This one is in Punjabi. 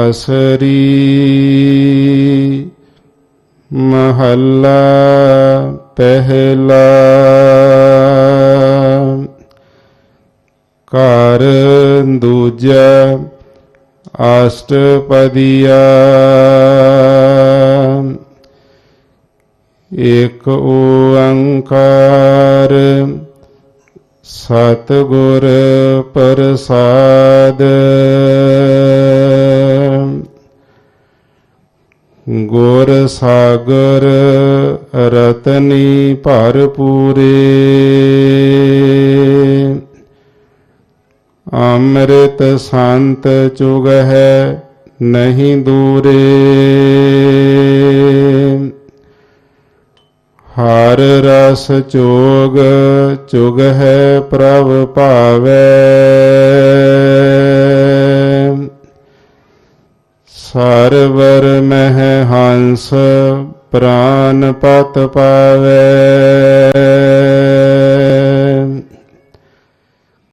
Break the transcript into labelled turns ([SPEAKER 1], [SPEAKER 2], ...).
[SPEAKER 1] ਅਸਰੀ ਮਹੱਲਾ ਪਹਿਲਾ ਘਰ ਦੂਜਾ ਅਸ਼ਟਪਦੀਆ ਇਕ ਓੰਕਾਰ ਸਤਿਗੁਰ ਪ੍ਰਸਾਦ ਗੁਰ ਸਾਗਰ ਰਤਨੀ ਭਰਪੂਰੇ। ਅੰਮ੍ਰਿਤ ਸੰਤ ਚੁਗ ਹੈ ਨਹੀਂ ਦੂਰੇ। ਹਰ ਰਸ ਚੋਗ ਚੁਗ ਹੈ ਪ੍ਰਭ ਭਾਵੈ। ਸਰਵਰ ਮਹਿ ਹੰਸ ਪ੍ਰਾਨ ਪਤ ਪਾਵੈ।